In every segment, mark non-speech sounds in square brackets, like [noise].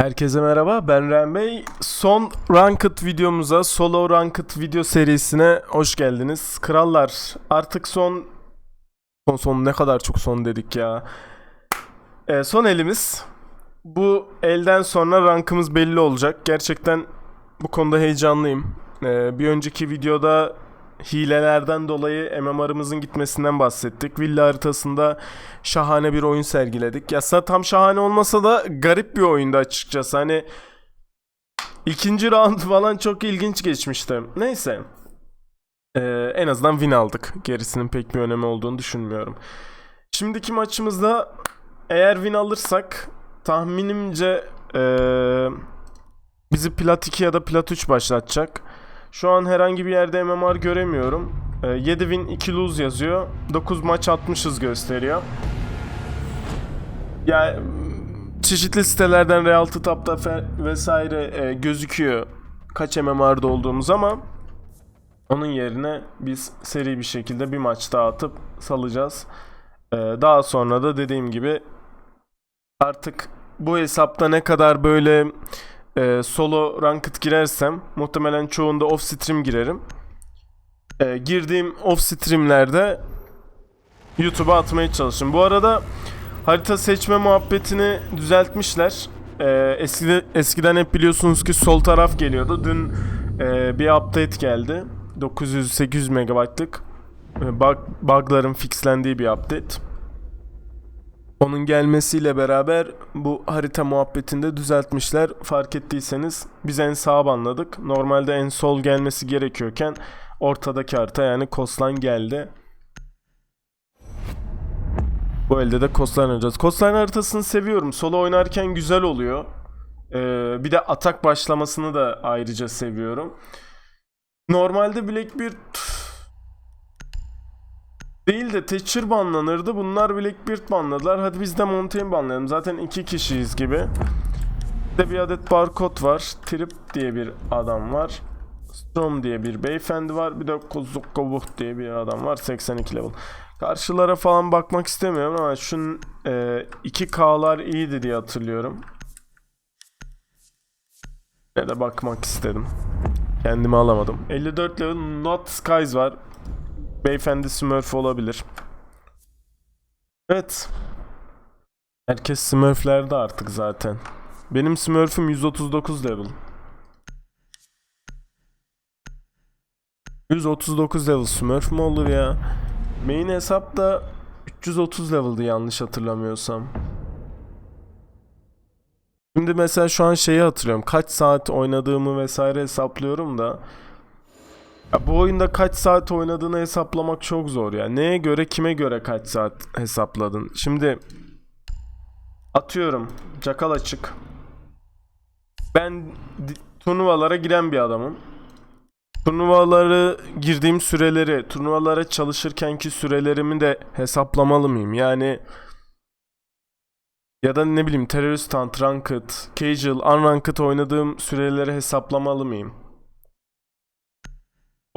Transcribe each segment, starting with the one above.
Herkese merhaba ben Ren Bey. Son Ranked videomuza, solo Ranked video serisine hoş geldiniz. Krallar artık son... Son son ne kadar çok son dedik ya. Ee, son elimiz. Bu elden sonra rankımız belli olacak. Gerçekten bu konuda heyecanlıyım. Ee, bir önceki videoda hilelerden dolayı MMR'ımızın gitmesinden bahsettik. Villa haritasında şahane bir oyun sergiledik. Ya aslında tam şahane olmasa da garip bir oyundu açıkçası. Hani ikinci round falan çok ilginç geçmişti. Neyse. Ee, en azından win aldık. Gerisinin pek bir önemi olduğunu düşünmüyorum. Şimdiki maçımızda eğer win alırsak tahminimce ee, bizi plat 2 ya da plat 3 başlatacak. Şu an herhangi bir yerde MMR göremiyorum. Ee, 7 win 2 lose yazıyor. 9 maç atmışız gösteriyor. Ya çeşitli sitelerden Real Tap'ta vesaire e, gözüküyor kaç MMR'da olduğumuz ama onun yerine biz seri bir şekilde bir maç daha atıp salacağız. Ee, daha sonra da dediğim gibi artık bu hesapta ne kadar böyle e, solo ranked girersem muhtemelen çoğunda off stream girerim. E, girdiğim off streamlerde YouTube'a atmaya çalışırım. Bu arada harita seçme muhabbetini düzeltmişler. E, eskide, eskiden hep biliyorsunuz ki sol taraf geliyordu. Dün e, bir update geldi. 900-800 megabaytlık e, bug, bugların fixlendiği bir update. Onun gelmesiyle beraber bu harita muhabbetinde düzeltmişler. Fark ettiyseniz biz en sağ banladık. Normalde en sol gelmesi gerekiyorken ortadaki harita yani Coastline geldi. Bu elde de Coastline oynayacağız. Coastline haritasını seviyorum. Solo oynarken güzel oluyor. Ee, bir de atak başlamasını da ayrıca seviyorum. Normalde Blackbeard değil de Thatcher banlanırdı. Bunlar Blackbeard banladılar. Hadi biz de Montaigne banlayalım. Zaten iki kişiyiz gibi. De bir adet barkod var. Trip diye bir adam var. Strom diye bir beyefendi var. Bir de Kozukobuh diye bir adam var. 82 level. Karşılara falan bakmak istemiyorum ama şunun e, 2K'lar iyiydi diye hatırlıyorum. Ne de bakmak istedim. Kendimi alamadım. 54 level Not Skies var. Beyefendi Smurf olabilir. Evet. Herkes Smurf'lerde artık zaten. Benim Smurf'üm 139 level. 139 level Smurf mu olur ya? Main hesap da 330 level'dı yanlış hatırlamıyorsam. Şimdi mesela şu an şeyi hatırlıyorum. Kaç saat oynadığımı vesaire hesaplıyorum da. Ya bu oyunda kaç saat oynadığını hesaplamak çok zor ya. Neye göre kime göre kaç saat hesapladın? Şimdi atıyorum. Cakal açık. Ben turnuvalara giren bir adamım. Turnuvaları girdiğim süreleri, turnuvalara çalışırkenki sürelerimi de hesaplamalı mıyım? Yani ya da ne bileyim terörist ranked, casual, unranked oynadığım süreleri hesaplamalı mıyım?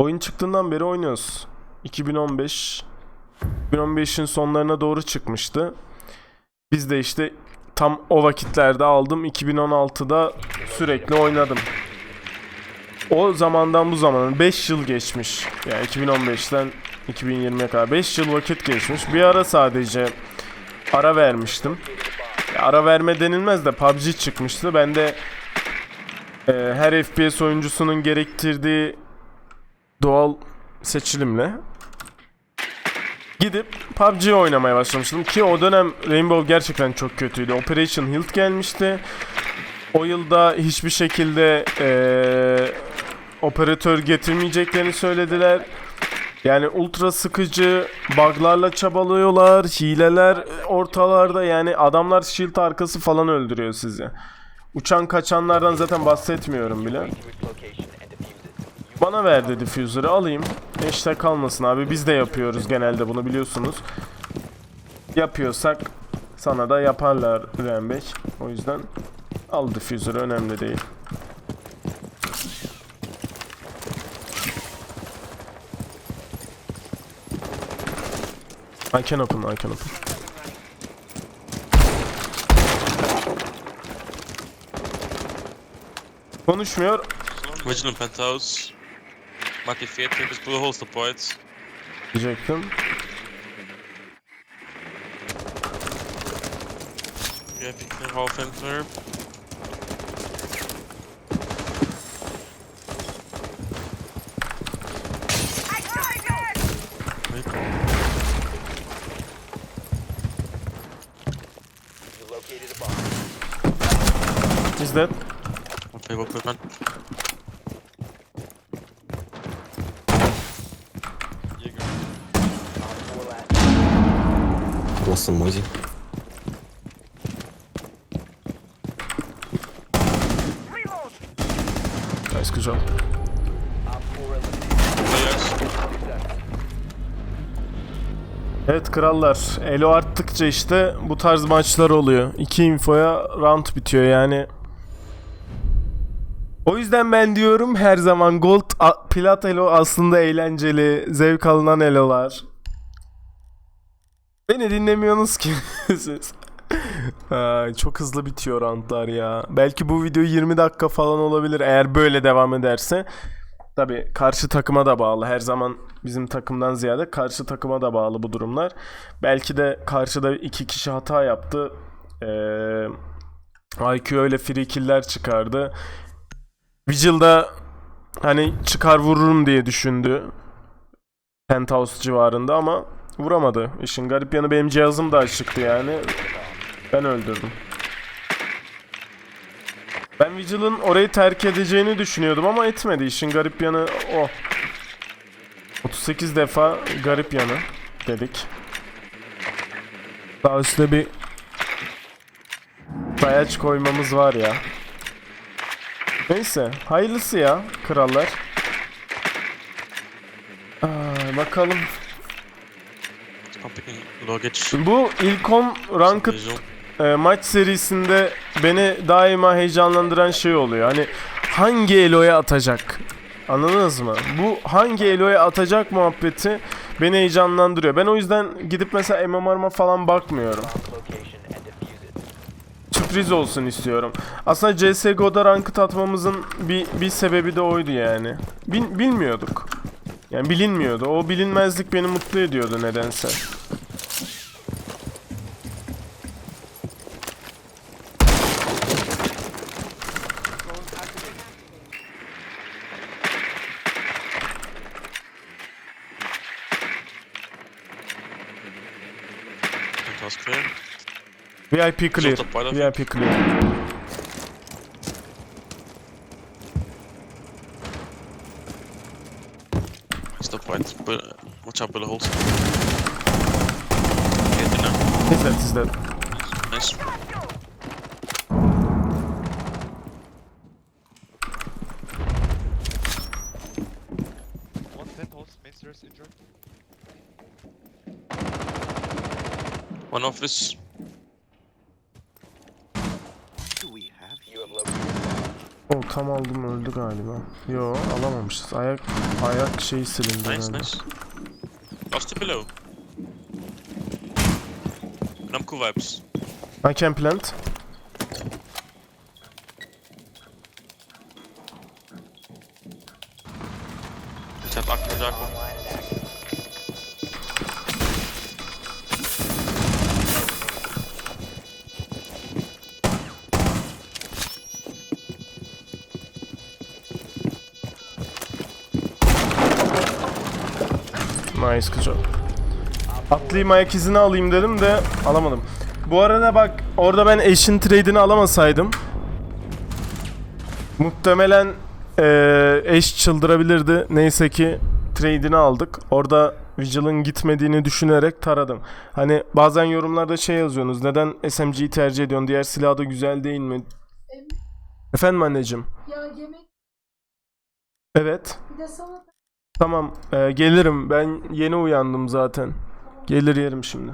Oyun çıktığından beri oynuyoruz. 2015 2015'in sonlarına doğru çıkmıştı. Biz de işte tam o vakitlerde aldım. 2016'da sürekli oynadım. O zamandan bu zamana 5 yıl geçmiş. Yani 2015'ten 2020'ye kadar 5 yıl vakit geçmiş. Bir ara sadece ara vermiştim. Ara verme denilmez de PUBG çıkmıştı. Ben de e, her FPS oyuncusunun gerektirdiği doğal seçilimle gidip PUBG oynamaya başlamıştım ki o dönem Rainbow gerçekten çok kötüydü. Operation Hilt gelmişti. O yılda hiçbir şekilde eee, operatör getirmeyeceklerini söylediler. Yani ultra sıkıcı buglarla çabalıyorlar, hileler ortalarda yani adamlar shield arkası falan öldürüyor sizi. Uçan kaçanlardan zaten bahsetmiyorum bile. Bana verdi diffuser'ı alayım. İşte kalmasın abi. Biz de yapıyoruz genelde bunu biliyorsunuz. Yapıyorsak sana da yaparlar Ren Bey. O yüzden al diffuser'ı önemli değil. I can open, I can open. Konuşmuyor. Vigilant Penthouse. Lucky 40 is blue holster points. Diyecektim. Yapıklı half enter. Is dead. Okay, we'll click on. Nasılsın Mozi? Nice, good job. Evet krallar, elo arttıkça işte bu tarz maçlar oluyor. İki infoya round bitiyor yani. O yüzden ben diyorum her zaman gold, plat elo aslında eğlenceli, zevk alınan elolar. Beni dinlemiyorsunuz ki siz. [laughs] Ay, çok hızlı bitiyor roundlar ya. Belki bu video 20 dakika falan olabilir eğer böyle devam ederse. Tabi karşı takıma da bağlı. Her zaman bizim takımdan ziyade karşı takıma da bağlı bu durumlar. Belki de karşıda iki kişi hata yaptı. Ee, IQ öyle free kill'ler çıkardı. Vigil'da hani çıkar vururum diye düşündü. Penthouse civarında ama vuramadı. İşin garip yanı benim cihazım da açıktı yani. Ben öldürdüm. Ben Vigil'ın orayı terk edeceğini düşünüyordum ama etmedi. İşin garip yanı o. 38 defa garip yanı dedik. Daha üstte bir sayaç koymamız var ya. Neyse hayırlısı ya krallar. Aa, bakalım. Bu ilk 10 ranked e, maç serisinde beni daima heyecanlandıran şey oluyor. Hani hangi Elo'ya atacak? Anladınız mı? Bu hangi Elo'ya atacak muhabbeti beni heyecanlandırıyor. Ben o yüzden gidip mesela MMR'ma falan bakmıyorum. Sürpriz olsun istiyorum. Aslında CSGO'da ranked atmamızın bir, bir sebebi de oydu yani. Bil- bilmiyorduk. Yani bilinmiyordu. O bilinmezlik beni mutlu ediyordu nedense. VIP clear. VIP clear. Stop point. But watch out, Blue Holster. Get in now. Is that is that? Nice. One penthouse, main stairs injured. One office. O tam aldım öldü galiba. Yo alamamışız. Ayak ayak şeyi silindi Nice, herhalde. nice. To below. Namco vibes. I can plant. Chat aklı Jaco. Nice good job. Atlayayım ayak izini alayım dedim de alamadım. Bu arada bak orada ben eşin trade'ini alamasaydım muhtemelen eee, eş çıldırabilirdi. Neyse ki trade'ini aldık. Orada Vigil'ın gitmediğini düşünerek taradım. Hani bazen yorumlarda şey yazıyorsunuz. Neden SMG'yi tercih ediyorsun? Diğer silah da güzel değil mi? Efendim anneciğim. Ya yemek Evet. bir de salata. Tamam e, gelirim. Ben yeni uyandım zaten. Gelir yerim şimdi.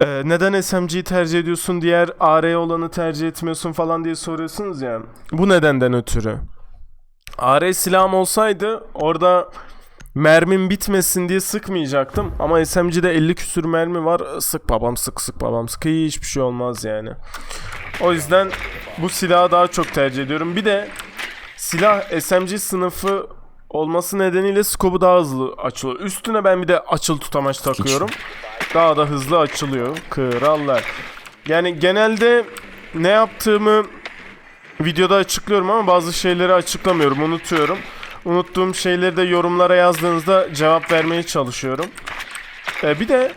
E, neden SMG'yi tercih ediyorsun diğer AR olanı tercih etmiyorsun falan diye soruyorsunuz ya. Bu nedenden ötürü. AR silahım olsaydı orada mermim bitmesin diye sıkmayacaktım. Ama SMG'de 50 küsür mermi var. Sık babam sık sık babam sık. Hiçbir şey olmaz yani. O yüzden bu silahı daha çok tercih ediyorum. Bir de silah SMG sınıfı olması nedeniyle skobu daha hızlı açılıyor. Üstüne ben bir de açıl tutamaç takıyorum. Daha da hızlı açılıyor. Krallar. Yani genelde ne yaptığımı videoda açıklıyorum ama bazı şeyleri açıklamıyorum, unutuyorum. Unuttuğum şeyleri de yorumlara yazdığınızda cevap vermeye çalışıyorum. Ee, bir de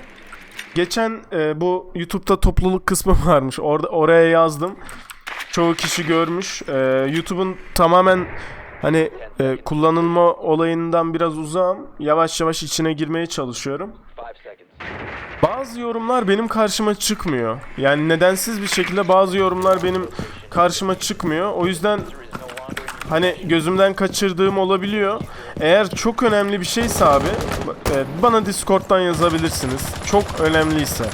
geçen e, bu YouTube'da topluluk kısmı [laughs] varmış. Orada oraya yazdım. Çoğu kişi görmüş. Ee, YouTube'un tamamen hani e, kullanılma olayından biraz uzağım. Yavaş yavaş içine girmeye çalışıyorum. Bazı yorumlar benim karşıma çıkmıyor. Yani nedensiz bir şekilde bazı yorumlar benim karşıma çıkmıyor. O yüzden hani gözümden kaçırdığım olabiliyor. Eğer çok önemli bir şeyse abi e, bana Discord'dan yazabilirsiniz. Çok önemliyse.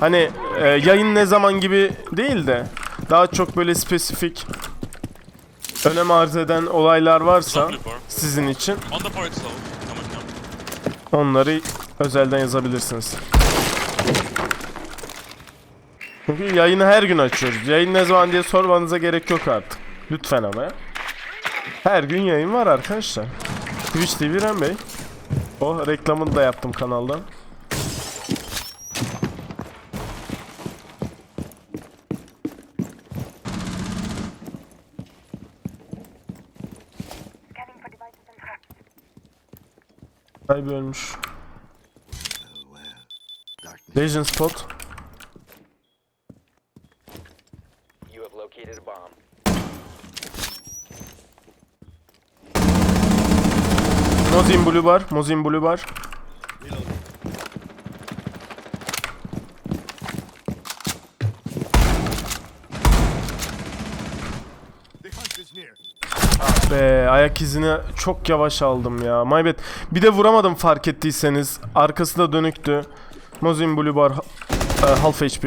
Hani e, yayın ne zaman gibi değil de daha çok böyle spesifik önem arz eden olaylar varsa sizin için onları özelden yazabilirsiniz. Çünkü yayını her gün açıyoruz. Yayın ne zaman diye sormanıza gerek yok artık. Lütfen ama ya. Her gün yayın var arkadaşlar. Twitch TV Ren Bey. O reklamını da yaptım kanaldan. Ay ölmüş. Legion spot. You have located a bomb. Mozin Blue bar. Mozin Blue bar. Be ayak izini çok yavaş aldım ya. My bad. Bir de vuramadım fark ettiyseniz. Arkası da dönüktü. Mozin Blue bar e, half HP.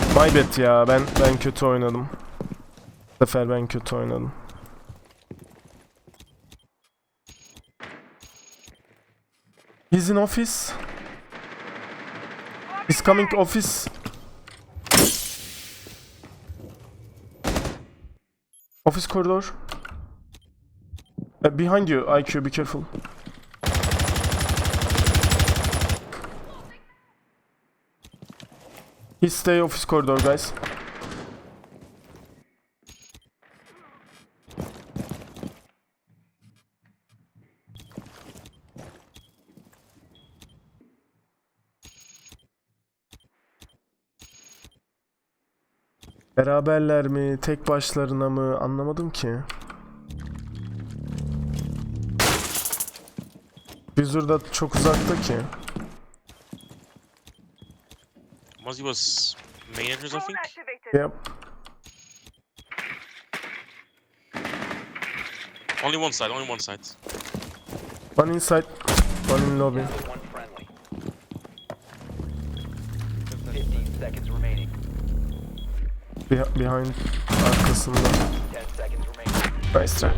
My bad ya. Ben ben kötü oynadım. Bu sefer ben kötü oynadım. He's in office. He's coming office. Office corridor. Uh, behind you, IQ, be careful. He stay office corridor, guys. Beraberler mi, tek başlarına mı anlamadım ki. Bizur da çok uzakta ki. Mozzie was entrance, I think. Yep. Only one side, only one side. One inside, one in lobby. Be- behind arkasında. 10 seconds remaining. Nice try.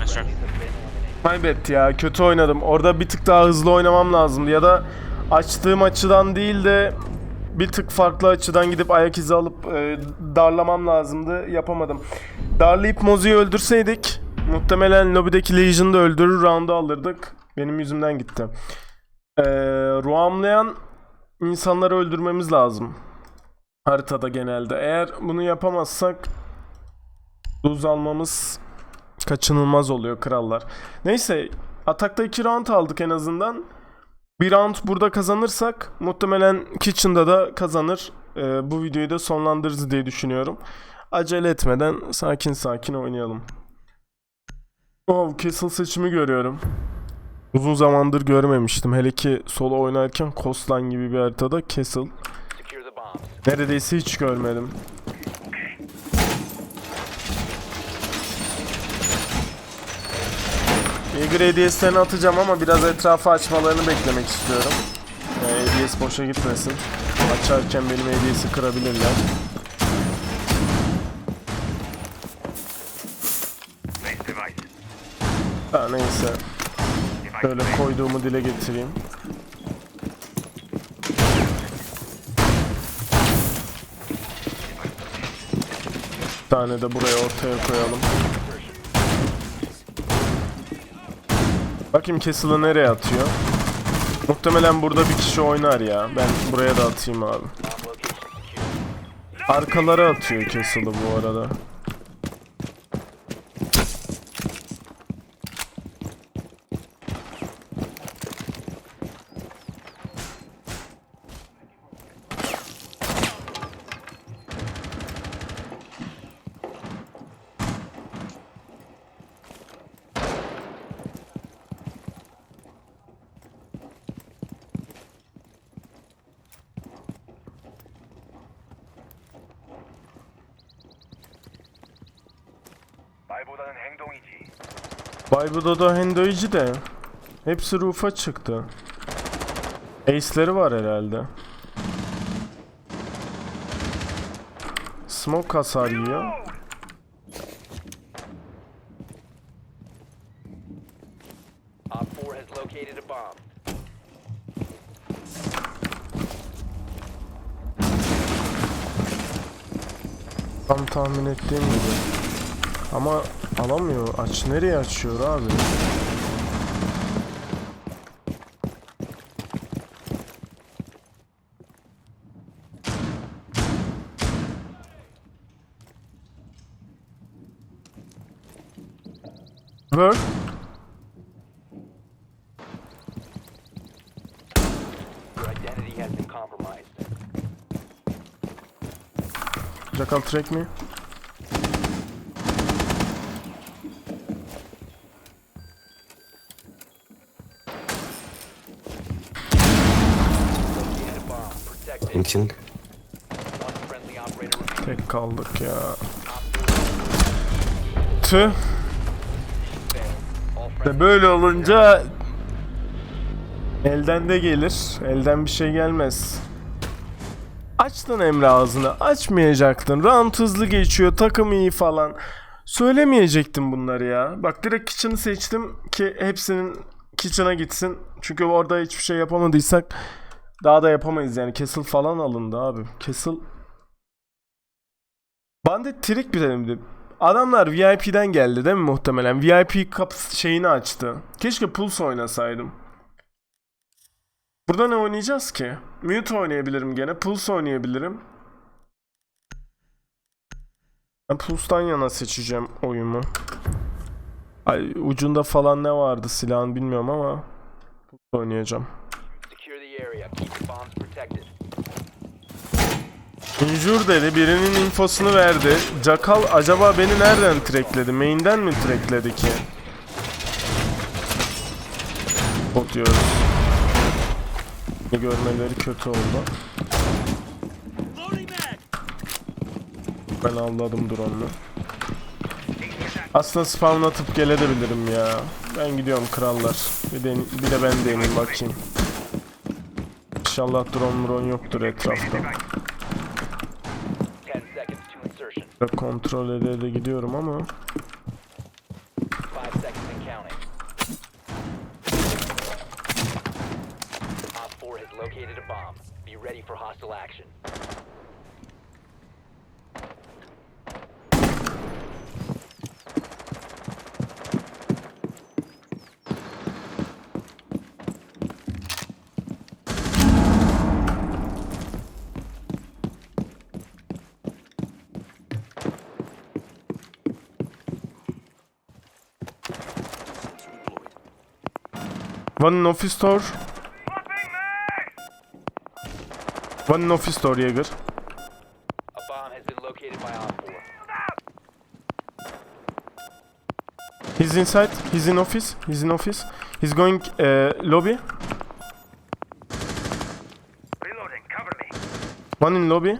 Nice try. ya kötü oynadım. Orada bir tık daha hızlı oynamam lazımdı ya da açtığım açıdan değil de bir tık farklı açıdan gidip ayak izi alıp e, darlamam lazımdı. Yapamadım. Darlayıp Mozi'yi öldürseydik muhtemelen lobideki Legion'da öldürür round'u alırdık. Benim yüzümden gitti. Ee, ruamlayan insanları öldürmemiz lazım. Haritada genelde. Eğer bunu yapamazsak Lose almamız kaçınılmaz oluyor krallar. Neyse atakta 2 round aldık en azından. Bir round burada kazanırsak muhtemelen Kitchen'da da kazanır. Ee, bu videoyu da sonlandırırız diye düşünüyorum. Acele etmeden sakin sakin oynayalım. Oh Castle seçimi görüyorum. Uzun zamandır görmemiştim. Hele ki solo oynarken Coastline gibi bir haritada Castle. Neredeyse hiç görmedim. Eager hediyeslerini atacağım ama biraz etrafı açmalarını beklemek istiyorum. Yani hediyesi boşa gitmesin. Açarken benim hediyesi kırabilirler. Ha, neyse. Böyle koyduğumu dile getireyim. Tane de buraya ortaya koyalım. Bakayım Castle'ı nereye atıyor? Muhtemelen burada bir kişi oynar ya. Ben buraya da atayım abi. Arkalara atıyor Castle'ı bu arada. 말보다는 행동이지. Baybudo'da Hendoici de hepsi roof'a çıktı. Ace'leri var herhalde. Smoke hasar yiyor. Op 4 has located a bomb. Tam tahmin ettiğim gibi. Ama alamıyor. Aç nereye açıyor abi? Compromised. Jackal track me. Located a bomb. Remaining. Tek kaldık ya. Op 4 Tüh. failed. All De friendly böyle olunca elden de gelir. Elden bir şey gelmez. Açtın Emre ağzını. Açmayacaktın. Round hızlı geçiyor. Takım iyi falan. Söylemeyecektim bunları ya. Bak direkt kitchen'ı seçtim ki hepsinin kitchen'a gitsin. Çünkü orada hiçbir şey yapamadıysak daha da yapamayız yani. Castle falan alındı abi. Castle Bandit trik bir denemdi. Adamlar VIP'den geldi değil mi muhtemelen? VIP kap şeyini açtı. Keşke Pulse oynasaydım. Burada ne oynayacağız ki? Mute oynayabilirim gene. Pulse oynayabilirim. Ben Pulse'dan yana seçeceğim oyumu. Ay, ucunda falan ne vardı silahın bilmiyorum ama Pulse oynayacağım. The dedi. Birinin infosunu verdi. Jackal acaba beni nereden trackledi? Main'den mi trackledi ki? Bot diyoruz. Görmeleri kötü oldu. Ben avladım drone'u. Aslında spawn atıp gelebilirim ya. Ben gidiyorum krallar. Bir, de, bir de ben deneyeyim bakayım. İnşallah drone drone yoktur etrafta. 10 seconds to insertion. Ve kontrol ede ede gidiyorum ama 5 seconds and counting. Op 4 has located a bomb. Be ready for hostile action. One in office store. One in office store Jäger. A bomb has been located by Op 4. He's inside. He's in office. He's in office. He's going uh, lobby. Reloading. Cover me. One in lobby.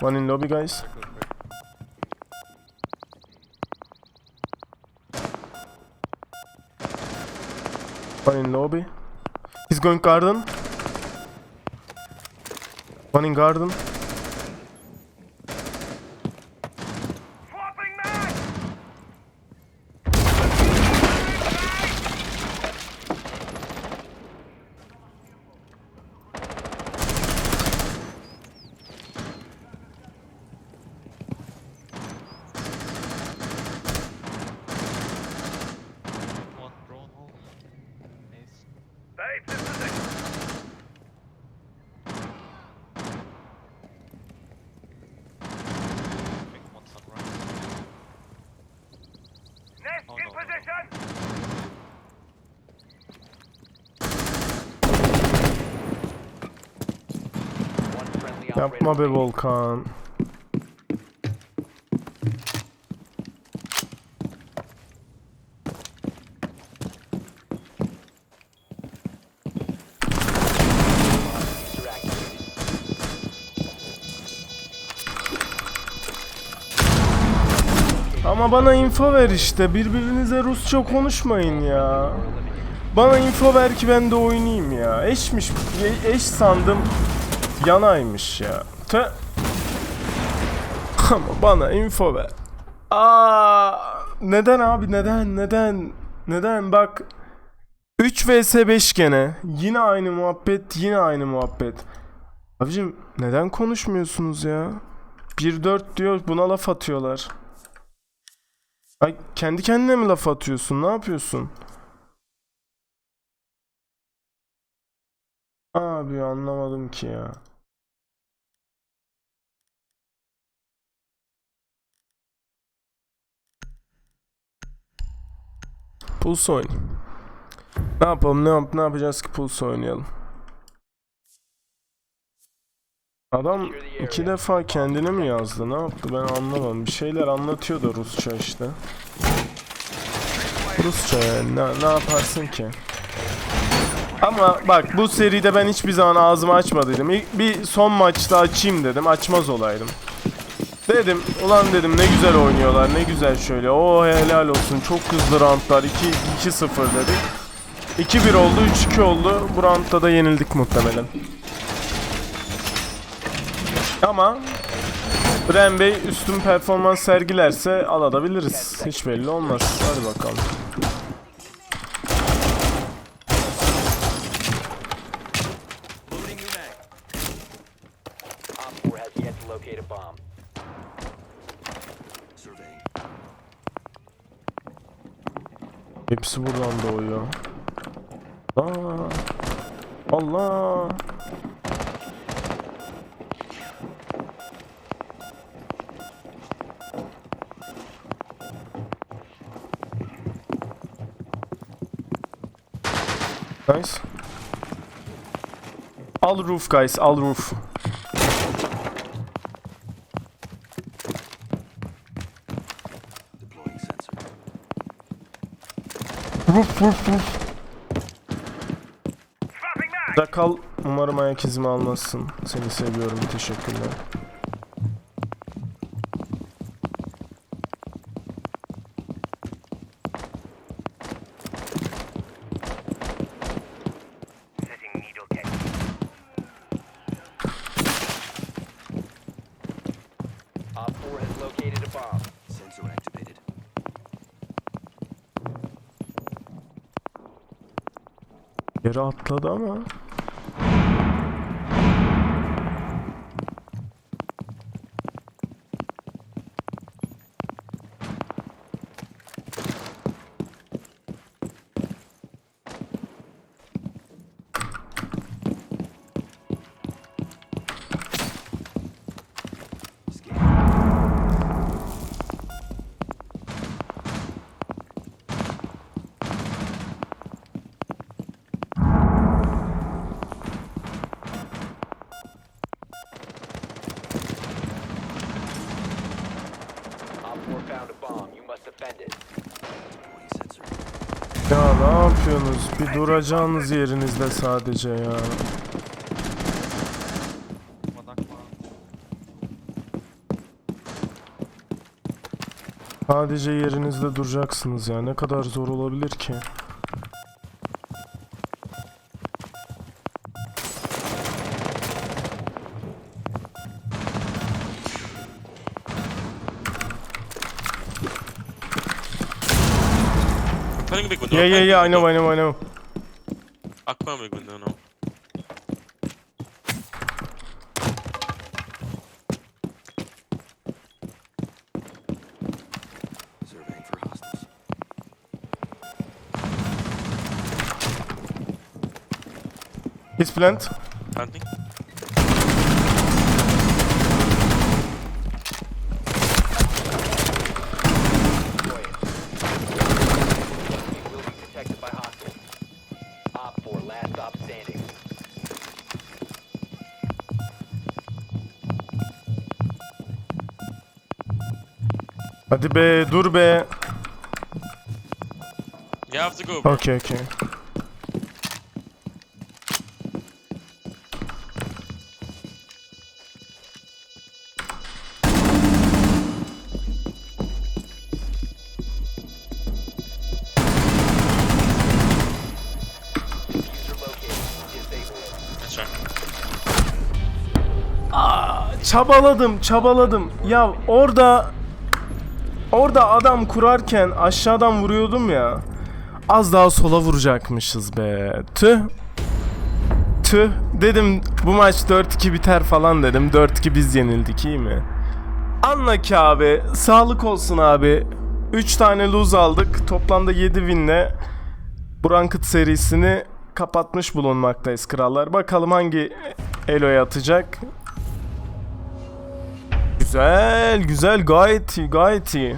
One in lobby guys. In lobby. He's going garden. In garden. Yapma operator be Volkan. Bana info ver işte. Birbirinize Rusça konuşmayın ya. Bana info ver ki ben de oynayayım ya. Eşmiş. Eş sandım. Yanaymış ya. Te. Ama bana info ver. Aa, neden abi neden neden neden bak 3 vs 5 gene yine aynı muhabbet yine aynı muhabbet Abicim neden konuşmuyorsunuz ya 1-4 diyor buna laf atıyorlar Ay kendi kendine mi laf atıyorsun? Ne yapıyorsun? Abi anlamadım ki ya. Pulse oynayayım. Ne yapalım ne yap ne yapacağız ki Pulse oynayalım. Adam iki defa kendine mi yazdı? Ne yaptı ben anlamadım. Bir şeyler anlatıyor da Rusça işte. Rusça yani ne, ne yaparsın ki? Ama bak bu seride ben hiçbir zaman ağzımı açmadıydım. Bir son maçta açayım dedim. Açmaz olaydım. Dedim ulan dedim ne güzel oynuyorlar ne güzel şöyle. O helal olsun çok hızlı roundlar 2 2-0 dedik. 2-1 oldu 3-2 oldu. Bu roundda da yenildik muhtemelen. Ama Bren Bey üstün performans sergilerse alabiliriz. Hiç belli olmaz. Hadi bakalım. Op 4 has yet to locate a bomb. Hepsi buradan doğuyor. Aa, Allah. Nice. Al roof guys, al roof. Roof roof roof. Swapping mag! Da kal. Umarım ayak izimi almazsın. Seni seviyorum. Teşekkürler. Na dann, ja. Ne yapıyorsunuz? Bir duracağınız yerinizde sadece ya. Sadece yerinizde duracaksınız ya. Ne kadar zor olabilir ki? Yeah, yeah, yeah. I know, I know, I know. I can't make window now. He's plant. Planting. Hadi be dur be. You have to go. bro. Okey okey. That's right. Çabaladım, çabaladım. Ya orada orada adam kurarken aşağıdan vuruyordum ya. Az daha sola vuracakmışız be. Tüh. Tüh. Dedim bu maç 4-2 biter falan dedim. 4-2 biz yenildik iyi mi? Anla ki abi. Sağlık olsun abi. 3 tane lose aldık. Toplamda 7 winle bu Ranked serisini kapatmış bulunmaktayız krallar. Bakalım hangi Elo'ya atacak. Güzel, güzel. Gayet iyi, gayet iyi.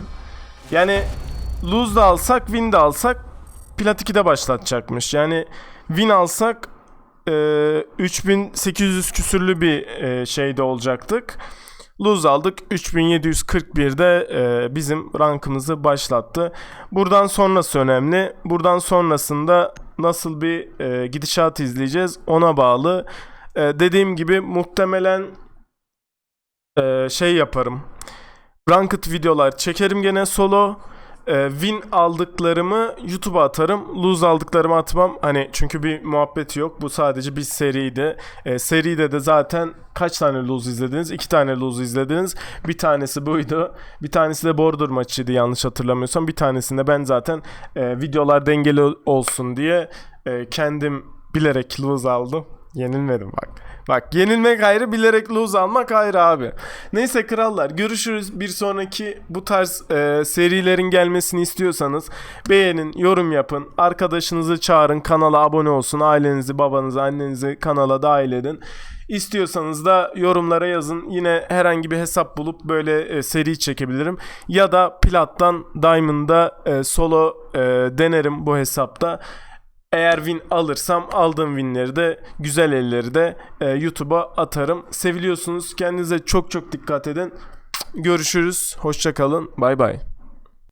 Yani lose da alsak, win de alsak plat 2'de başlatacakmış. Yani win alsak e, 3800 küsürlü bir e, şeyde olacaktık. Lose aldık. 3741'de e, bizim rankımızı başlattı. Buradan sonrası önemli. Buradan sonrasında nasıl bir e, gidişat izleyeceğiz ona bağlı. E, dediğim gibi muhtemelen e, şey yaparım. Ranked videolar çekerim gene solo. E, win aldıklarımı YouTube'a atarım. Lose aldıklarımı atmam. Hani çünkü bir muhabbeti yok. Bu sadece bir seriydi. E, seride de zaten kaç tane lose izlediniz? İki tane lose izlediniz. Bir tanesi buydu. Bir tanesi de Border maçıydı yanlış hatırlamıyorsam. Bir tanesinde ben zaten e, videolar dengeli olsun diye e, kendim bilerek lose aldım. Yenilmedim bak. Bak yenilmek ayrı bilerek lose almak ayrı abi. Neyse krallar görüşürüz. Bir sonraki bu tarz e, serilerin gelmesini istiyorsanız beğenin, yorum yapın. Arkadaşınızı çağırın, kanala abone olsun. Ailenizi, babanızı, annenizi kanala dahil edin. İstiyorsanız da yorumlara yazın. Yine herhangi bir hesap bulup böyle e, seri çekebilirim. Ya da Plat'tan Diamond'da e, solo e, denerim bu hesapta. Eğer win alırsam aldığım winleri de güzel elleri de e, YouTube'a atarım. Seviliyorsunuz. Kendinize çok çok dikkat edin. Görüşürüz. Hoşça kalın. Bay bay.